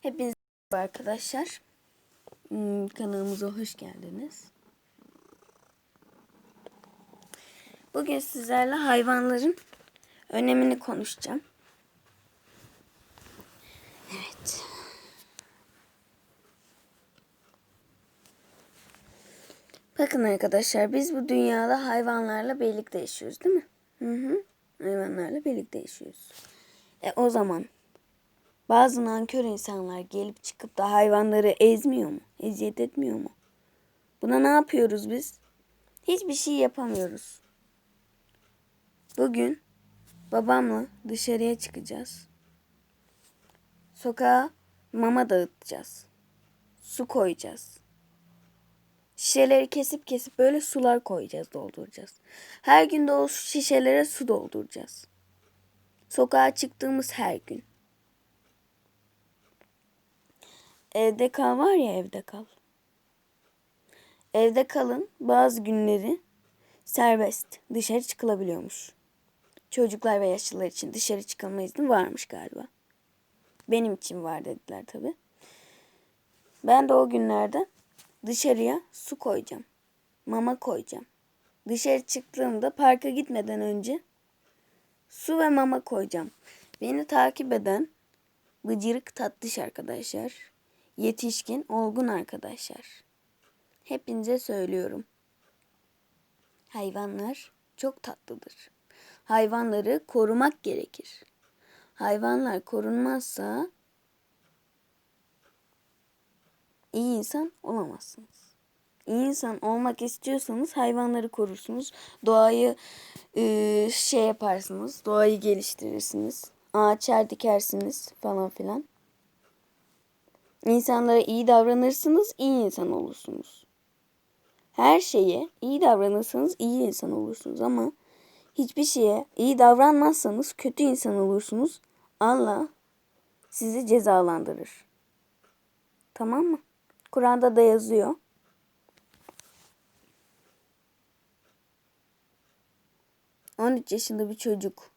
Hepinize merhaba arkadaşlar. Hmm, Kanalımıza hoş geldiniz. Bugün sizlerle hayvanların önemini konuşacağım. Evet. Bakın arkadaşlar biz bu dünyada hayvanlarla birlikte yaşıyoruz değil mi? Hı hı. Hayvanlarla birlikte yaşıyoruz. E o zaman bazı nankör insanlar gelip çıkıp da hayvanları ezmiyor mu? Eziyet etmiyor mu? Buna ne yapıyoruz biz? Hiçbir şey yapamıyoruz. Bugün babamla dışarıya çıkacağız. Sokağa mama dağıtacağız. Su koyacağız. Şişeleri kesip kesip böyle sular koyacağız, dolduracağız. Her gün de o şişelere su dolduracağız. Sokağa çıktığımız her gün. Evde kal var ya evde kal. Evde kalın bazı günleri serbest dışarı çıkılabiliyormuş. Çocuklar ve yaşlılar için dışarı çıkılma izni varmış galiba. Benim için var dediler tabi. Ben de o günlerde dışarıya su koyacağım. Mama koyacağım. Dışarı çıktığımda parka gitmeden önce su ve mama koyacağım. Beni takip eden bıcırık tatlış arkadaşlar. Yetişkin, olgun arkadaşlar. Hepinize söylüyorum. Hayvanlar çok tatlıdır. Hayvanları korumak gerekir. Hayvanlar korunmazsa iyi insan olamazsınız. İyi insan olmak istiyorsanız hayvanları korursunuz. Doğayı e, şey yaparsınız. Doğayı geliştirirsiniz. Ağaçlar dikersiniz falan filan. İnsanlara iyi davranırsınız, iyi insan olursunuz. Her şeye iyi davranırsanız iyi insan olursunuz ama hiçbir şeye iyi davranmazsanız kötü insan olursunuz. Allah sizi cezalandırır. Tamam mı? Kur'an'da da yazıyor. On üç yaşında bir çocuk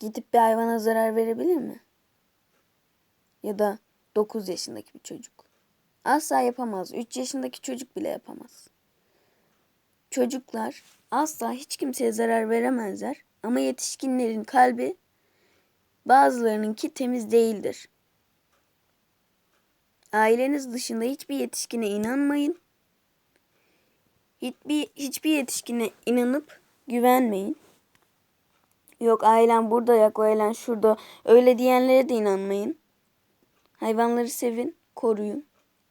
gidip bir hayvana zarar verebilir mi? Ya da 9 yaşındaki bir çocuk. Asla yapamaz. 3 yaşındaki çocuk bile yapamaz. Çocuklar asla hiç kimseye zarar veremezler. Ama yetişkinlerin kalbi bazılarınınki temiz değildir. Aileniz dışında hiçbir yetişkine inanmayın. Hiçbir, hiçbir yetişkine inanıp güvenmeyin. Yok ailem burada yok ailem şurada. Öyle diyenlere de inanmayın. Hayvanları sevin, koruyun.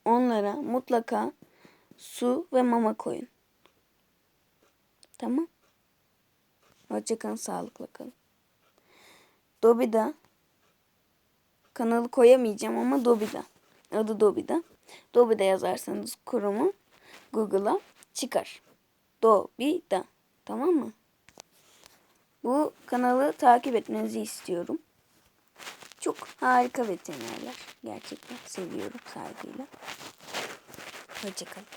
Onlara mutlaka su ve mama koyun. Tamam. Hoşçakalın, sağlıkla kalın. Dobida. Kanalı koyamayacağım ama Dobida. Adı Dobida. Dobida yazarsanız kurumu Google'a çıkar. Dobida. Tamam mı? Bu kanalı takip etmenizi istiyorum. Çok harika veterinerler. Gerçekten seviyorum saygıyla. Hoşçakalın.